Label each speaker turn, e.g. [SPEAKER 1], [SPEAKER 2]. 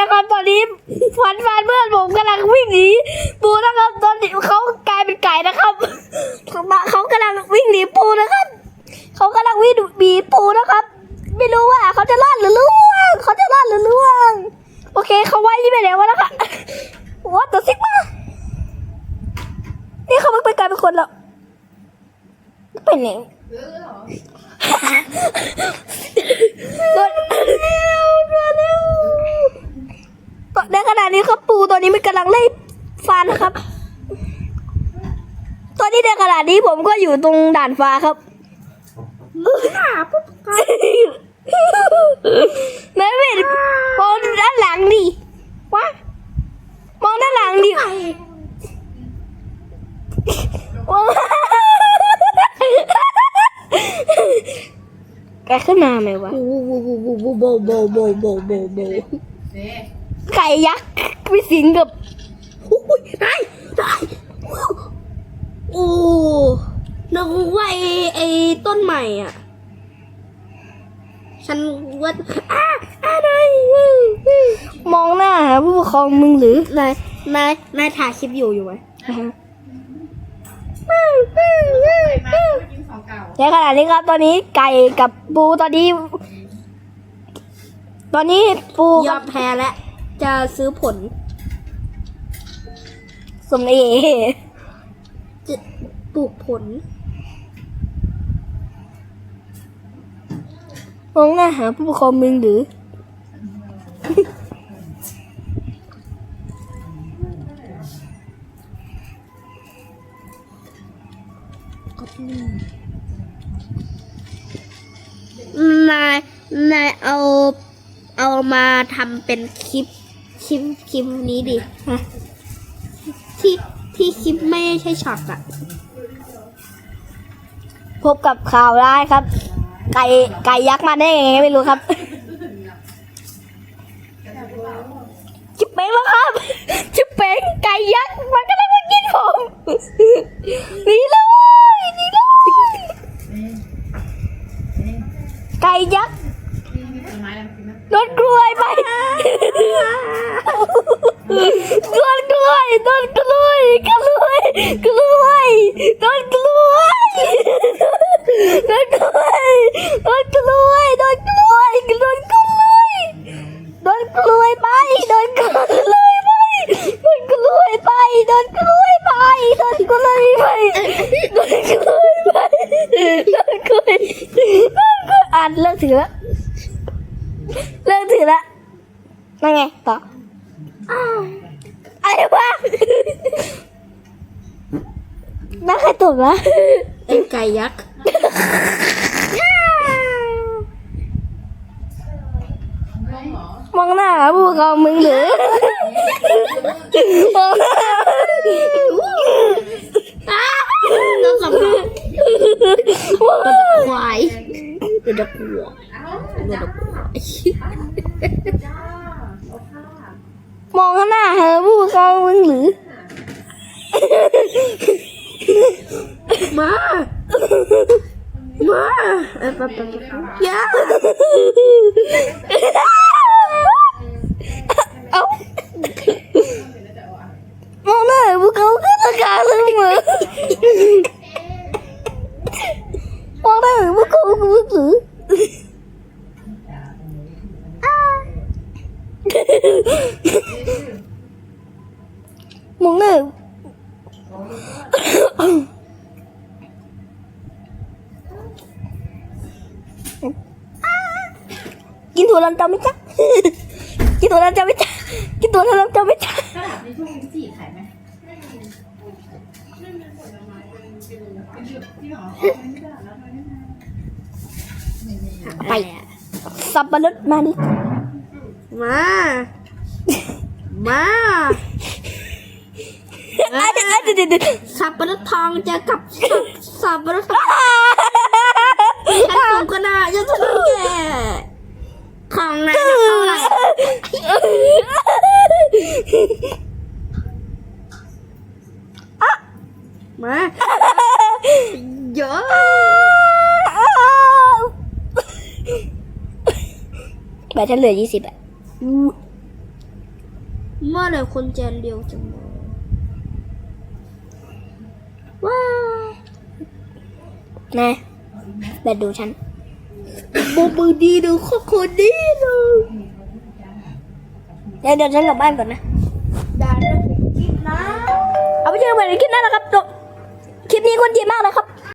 [SPEAKER 1] ฟันฟันเพื่อนผมกำลังวิ่งหนีปูนะครับ ตอนนี้เขากลายเป็นไก่นะครับเขากำลังวิ่งหนีปูนะครับเขากำลังวิ่งหนีปูนะครับ ไม่รู้ว่าเขาจะรอดหรือล่วงเขาจะรอดหรือล่วง โอเคเขาไว้ที่ไปไหนวะนะคะวัดตัวซิกมานี่เขาไม่ไปกลายเป็นคนแล้วไปไหน
[SPEAKER 2] เออเหรอ
[SPEAKER 1] โดนเร็วโดนเร็วตอน ในขณะนี้ครับปูตัวนี้มันกำลังไล่ฟันครับ ตอนนี้ในขณะนี้ผมก็อยู่ตรงด่านฟ้าครับแม่เวทมองด้านหลังดิวะมองด้านหลังดิมองแกขึ้นมาไหมวะ
[SPEAKER 3] โบโบโบโบโบโบโบ
[SPEAKER 2] เอ๊ะ
[SPEAKER 1] ไก่ยักษ์ไปสิงกับ
[SPEAKER 3] อุ้ยได้ได้โอ้นึกว่าไอ้ไอ้ต้นใหม่อะ ฉันว่าอ้าอะไร
[SPEAKER 1] มองหน้าหาผู้ปกครองมึงหรือนา
[SPEAKER 3] ยนายนายถ่ายคลิปอยู่อยู่ไหม
[SPEAKER 2] ไปมาก็กินา
[SPEAKER 1] ในขณะนี้ครับ ตอนนี้ไก่กับปูตอนนี้ ตอนนี้ปู
[SPEAKER 3] ย
[SPEAKER 1] กั
[SPEAKER 3] อบมแพ้แล้ว จะซื้อผล
[SPEAKER 1] สมเอ
[SPEAKER 3] จะปลูกผล
[SPEAKER 1] มองหน้าหาผู้ปกครองมึงหรือ
[SPEAKER 3] นาย นายเอา เอามาทำเป็นคลิป คลิปคลิปนี้ดิฮะที่ที่คลิปไม่ใช่ช็อตอะ
[SPEAKER 1] พบกับข่าวร้ายครับ ไก่ไก่ยักษ์มาได้ยังไงไม่รู้ครับจิบเป้งแล้วครับจิบเป้งไก่ยักษ์มันก็ได้มากินผมหนีแล้วเว้ยหนีแล้วเว้ยไก่ยักษ์ โดนกล้วยไปโดนกล้วยโดนกล้วยกล้วยกล้วยโดนกล้วยโดนกล้วยโดนกล้วยโดนกล้วยโดนกล้วยโดนกล้วยไปโดนกล้วยไปโดนกล้วยไปโดนกล้วยไปโดนกล้วยไปโดนกล้วยไปโดนกล้วยอ่านเลิกถือแล้ว เลิกถือละนั่นไงต่ออ้าวอะไรวะน่าใครตกละ
[SPEAKER 3] ไอ้ไก่ยักษ์
[SPEAKER 2] ลงเหรอ
[SPEAKER 1] มองหน้าผู้ปกครองมึงหรือมองหน้า
[SPEAKER 3] ต้นสำคัญควายเป็นตะกัว
[SPEAKER 2] เอ้า
[SPEAKER 3] เป็นตะกัว
[SPEAKER 2] จ้าโอ้ค่ะ
[SPEAKER 1] มองหน้าเหรอผู้ปกครองมึงหรือ
[SPEAKER 3] มา มาเอ้ยไปไปไปอยา
[SPEAKER 1] เอามองหน้าผู้ปกครองก็ตะการเลยมึงมองหน้าผู้ปกครองมึงหรือ มองหน้ากินถั่วลันเตาไหมจ๊ะกินถั่วลันเตาไหมจ๊ะกินถั่วลันเตาไหมจ๊ะ
[SPEAKER 2] ตลาดในช่วงนี้สี่ขายไหมที่หรอไม่ได้แล้วไม่ได้
[SPEAKER 1] ไปสับปะรดมาดิ
[SPEAKER 3] มา มา
[SPEAKER 1] อะเดี๋ยวเดี๋ยวเดี๋ยวเดี๋ยว
[SPEAKER 3] สับปะรดทองเจอกับสับปะรดทองฉันสูงขนาดจะทำแกของนายนะเท่าไหร่มาเยอะ
[SPEAKER 1] แบตฉันเหลือยี่สิบอะ
[SPEAKER 3] เมื่อไหร่คนจะเร็วจังเลยว้าวนา
[SPEAKER 1] ยแบดดูฉัน
[SPEAKER 3] โบมือดีดูโคตรคนดีเลย
[SPEAKER 1] เดี๋ยวเดี๋ยวฉันกลับบ้านก่อนนะ
[SPEAKER 3] ด่าเรื่องผมคิดนะ
[SPEAKER 1] เอาไปเจอกันใหม่ในคลิปหน้านะครับจบคลิปนี้คนดีมากนะครับ